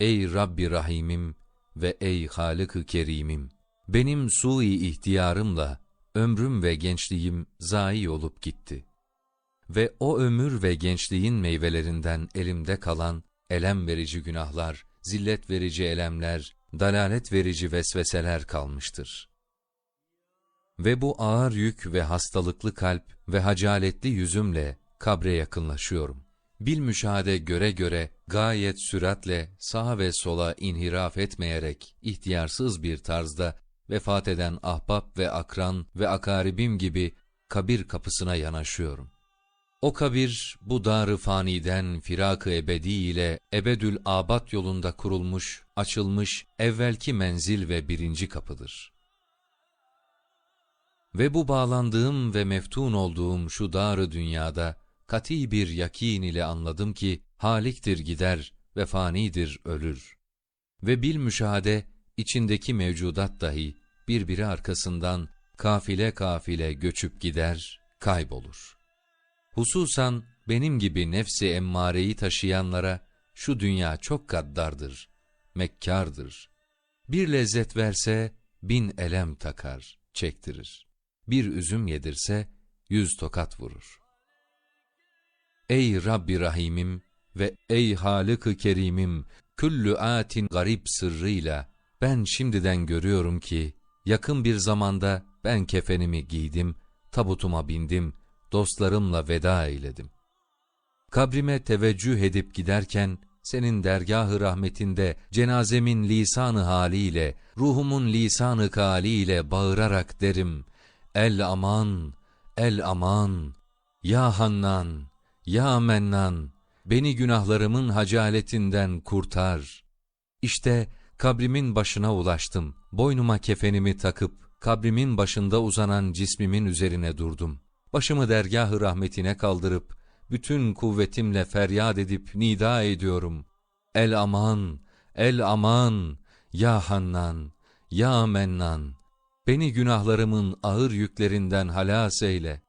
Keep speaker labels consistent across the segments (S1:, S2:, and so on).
S1: Ey Rabbi Rahimim ve ey Halık-ı Kerimim! Benim sui ihtiyarımla ömrüm ve gençliğim zayi olup gitti. Ve o ömür ve gençliğin meyvelerinden elimde kalan elem verici günahlar, zillet verici elemler, dalalet verici vesveseler kalmıştır. Ve bu ağır yük ve hastalıklı kalp ve hacaletli yüzümle kabre yakınlaşıyorum. Bil müşahede göre göre gayet süratle sağa ve sola inhiraf etmeyerek ihtiyarsız bir tarzda vefat eden ahbap ve akran ve akaribim gibi kabir kapısına yanaşıyorum. O kabir bu dar-ı faniden firak-ı ebedi ile ebedül abat yolunda kurulmuş, açılmış evvelki menzil ve birinci kapıdır. Ve bu bağlandığım ve meftun olduğum şu dar dünyada kati bir yakin ile anladım ki haliktir gider ve fanidir ölür. Ve bil müşahede içindeki mevcudat dahi birbiri arkasından kafile kafile göçüp gider, kaybolur. Hususan benim gibi nefsi emmareyi taşıyanlara şu dünya çok gaddardır, mekkardır. Bir lezzet verse bin elem takar, çektirir. Bir üzüm yedirse yüz tokat vurur. Ey Rabbi Rahimim ve ey Halık-ı Kerimim, küllü atin garip sırrıyla ben şimdiden görüyorum ki yakın bir zamanda ben kefenimi giydim, tabutuma bindim, dostlarımla veda eyledim. Kabrime teveccüh edip giderken, senin dergah-ı rahmetinde cenazemin lisanı haliyle, ruhumun lisanı kaliyle bağırarak derim, El aman, el aman, ya Hannan, ya Mennan, beni günahlarımın hacaletinden kurtar. İşte kabrimin başına ulaştım, boynuma kefenimi takıp, kabrimin başında uzanan cismimin üzerine durdum. Başımı dergah-ı rahmetine kaldırıp, bütün kuvvetimle feryat edip nida ediyorum. El aman, el aman, ya Hannan, ya Mennan, beni günahlarımın ağır yüklerinden halas eyle.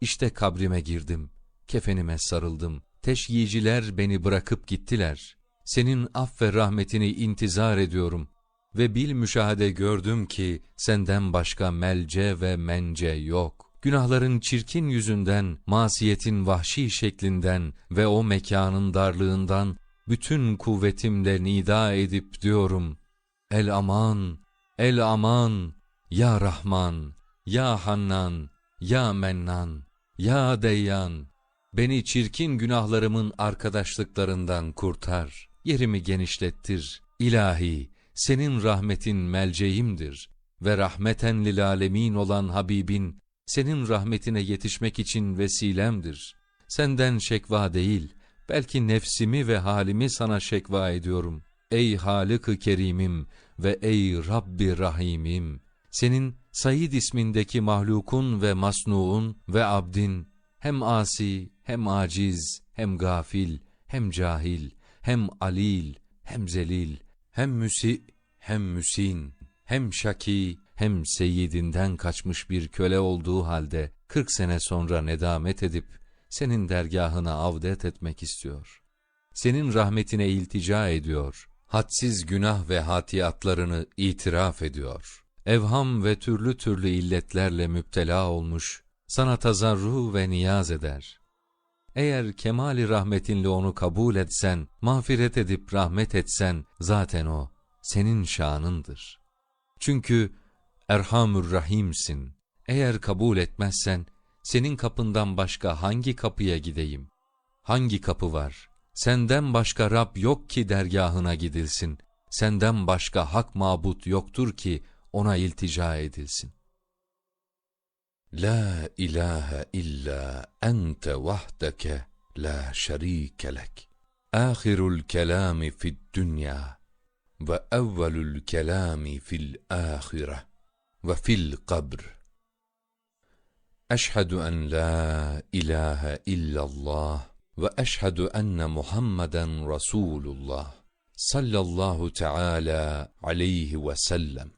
S1: İşte kabrime girdim, kefenime sarıldım, teşyiciler beni bırakıp gittiler. Senin aff ve rahmetini intizar ediyorum ve bil müşahede gördüm ki senden başka melce ve mence yok. Günahların çirkin yüzünden, masiyetin vahşi şeklinden ve o mekanın darlığından bütün kuvvetimle nida edip diyorum. El aman, el aman, ya Rahman, ya Hannan, ya Mennan, ya Deyyan. Beni çirkin günahlarımın arkadaşlıklarından kurtar. Yerimi genişlettir. İlahi, senin rahmetin melceğimdir ve rahmeten lil alemin olan Habibin senin rahmetine yetişmek için vesilemdir. Senden şekva değil, belki nefsimi ve halimi sana şekva ediyorum. Ey Halık-ı Kerimim ve ey Rabbi Rahimim! Senin Said ismindeki mahlukun ve masnuun ve abdin, hem asi, hem aciz, hem gafil, hem cahil, hem alil, hem zelil, hem müsi, hem müsin, hem şaki, hem seyyidinden kaçmış bir köle olduğu halde 40 sene sonra nedamet edip senin dergahına avdet etmek istiyor. Senin rahmetine iltica ediyor. Hadsiz günah ve hatiyatlarını itiraf ediyor. Evham ve türlü türlü illetlerle müptela olmuş, sana tazarru ve niyaz eder. Eğer kemali rahmetinle onu kabul etsen, mağfiret edip rahmet etsen, zaten o senin şanındır. Çünkü Erhamür Rahim'sin. Eğer kabul etmezsen, senin kapından başka hangi kapıya gideyim? Hangi kapı var? Senden başka Rab yok ki dergahına gidilsin. Senden başka hak mabut yoktur ki ona iltica edilsin. لا إله إلا أنت وحدك لا شريك لك. آخر الكلام في الدنيا وأول الكلام في الآخرة وفي القبر. أشهد أن لا إله إلا الله وأشهد أن محمدا رسول الله صلى الله تعالى عليه وسلم.